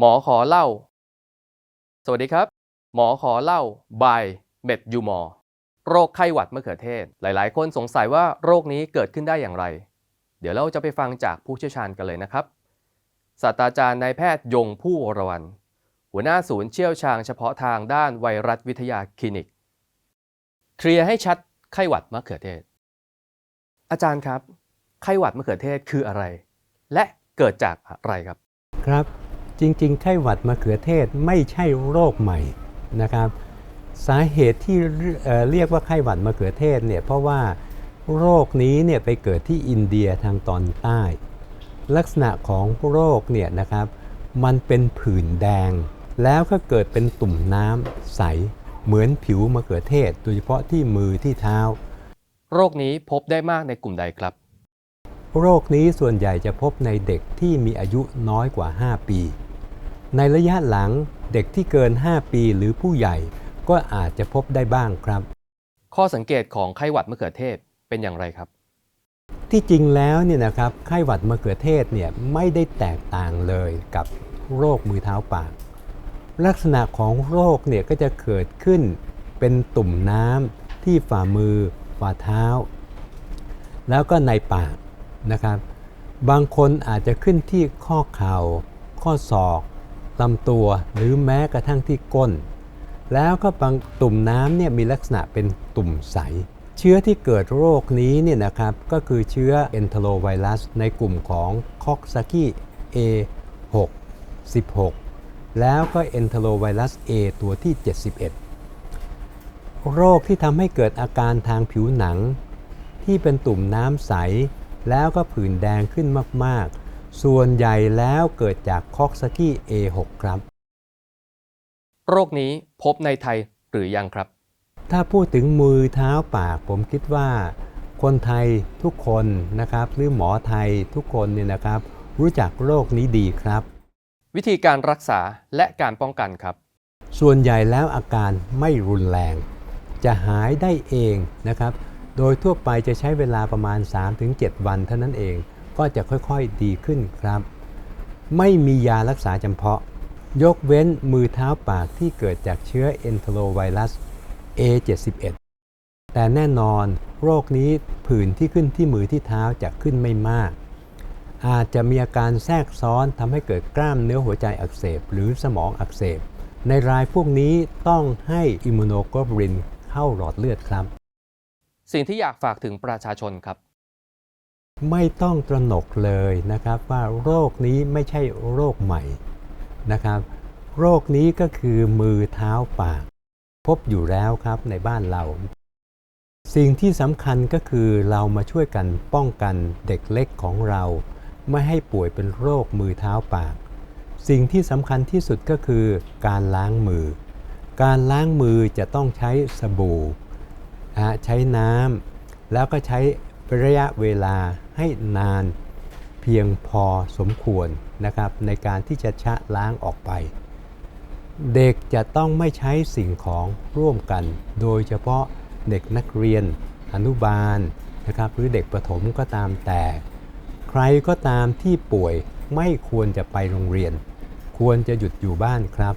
หมอขอเล่า สวัสดีครับ หมอขอเล่า by เม็ดยูมอโรคไข้หวัดมะเขือเทศ หลาย ๆ คนสงสัยว่าโรคนี้เกิดขึ้นได้อย่างไร เดี๋ยวเราจะไปฟังจากผู้เชี่ยวชาญกันเลยนะครับ ศาสตราจารย์นายแพทย์ยงผู้วรวรันหัวหน้าศูนย์เชี่ยวชาญเฉพาะทางด้านไวรัสวิทยาคลินิก เคลียร์ให้ชัดไข้หวัดมะเขือเทศ อาจารย์ครับ ไข้หวัดมะเขือเทศคืออะไร และเกิดจากอะไรครับ ครับ จริงๆ ไข้หวัดมะเขือเทศไม่ใช่โรคใหม่นะครับสาเหตุที่เอ่อเรียกว่าไข้หวัดมะเขือเทศเนี่ยเพราะว่าโรคนี้เนี่ยไปเกิดที่อินเดียทางตอนใต้ ลักษณะของโรคเนี่ยนะครับมันเป็นผื่นแดง แล้วก็เกิดเป็นตุ่มน้ำใสเหมือนผิวมะเขือเทศ โดยเฉพาะที่มือที่เท้า โรคนี้พบได้มากในกลุ่มใดครับ โรคนี้ส่วนใหญ่จะพบในเด็กที่มีอายุน้อยกว่า 5 ปี ในระยะหลังเด็กที่เกิน 5 ปีหรือผู้ใหญ่ก็อาจจะพบได้บ้างครับ ข้อสังเกตของไข้หวัดมะเขือเทศเป็นอย่างไรครับ ที่จริงแล้วเนี่ยนะครับไข้หวัดมะเขือเทศเนี่ยไม่ได้แตกต่างเลยกับโรคมือเท้าปาก ลักษณะของโรคเนี่ยก็จะเกิดขึ้นเป็นตุ่มน้ำที่ฝ่ามือ ฝ่าเท้า แล้วก็ในปากนะครับ บางคนอาจจะขึ้นที่ข้อเข่าข้อศอก ลำตัวหรือแม้กระทั่งที่ก้น แล้วก็บางตุ่มน้ำเนี่ยมีลักษณะเป็นตุ่มใส เชื้อที่เกิดโรคนี้เนี่ยนะครับก็คือเชื้อ enterovirus ในกลุ่มของ Coxsackie A6 16 แล้วก็ enterovirus A ตัวที่ 71 โรคที่ทำให้เกิดอาการทางผิวหนัง ที่เป็นตุ่มน้ำใส แล้วก็ผื่นแดงขึ้นมากๆ ส่วนใหญ่แล้วเกิดจาก Coxsackie A6 ครับ โรคนี้พบในไทยหรือยังครับ ถ้าพูดถึงมือเท้าปากผมคิดว่า คนไทยทุกคนนะครับ หรือหมอไทยทุกคนเนี่ยนะครับ รู้จักโรคนี้ดีครับ วิธีการรักษาและการป้องกันครับ ส่วนใหญ่แล้วอาการไม่รุนแรง จะหายได้เองนะครับ โดยทั่วไปจะใช้เวลาประมาณ 3-7 วันเท่านั้นเอง ก็จะค่อยๆดีขึ้นครับ ไม่มียารักษาจำเพาะ ยกเว้นมือเท้าปากที่เกิดจากเชื้อ enterovirus A71 แต่แน่นอนโรคนี้ผื่นที่ขึ้นที่มือที่เท้าจะขึ้นไม่มาก อาจจะมีอาการแทรกซ้อนทำให้เกิดกล้ามเนื้อหัวใจอักเสบ หรือสมองอักเสบ ในรายพวกนี้ต้องให้อิมมูโนโกลบูลินเข้าหลอดเลือดครับ สิ่งที่อยากฝากถึงประชาชนครับ ไม่ต้องตระหนกเลยนะครับว่าโรคนี้ไม่ใช่โรคใหม่นะครับ โรคนี้ก็คือมือเท้าปาก พบอยู่แล้วครับในบ้านเรา สิ่งที่สำคัญก็คือเรามาช่วยกันป้องกันเด็กเล็กของเรา ไม่ให้ป่วยเป็นโรคมือเท้าปาก สิ่งที่สำคัญที่สุดก็คือการล้างมือ การล้างมือจะต้องใช้สบู่ใช้น้ำแล้วก็ใช้ ระยะเวลาให้นานเพียงพอสมควรนะครับในการที่จะชะล้างออกไป เด็กจะต้องไม่ใช้สิ่งของร่วมกัน โดยเฉพาะเด็กนักเรียนอนุบาลนะครับหรือเด็กประถมก็ตามแต่ ใครก็ตามที่ป่วยไม่ควรจะไปโรงเรียน ควรจะหยุดอยู่บ้านครับ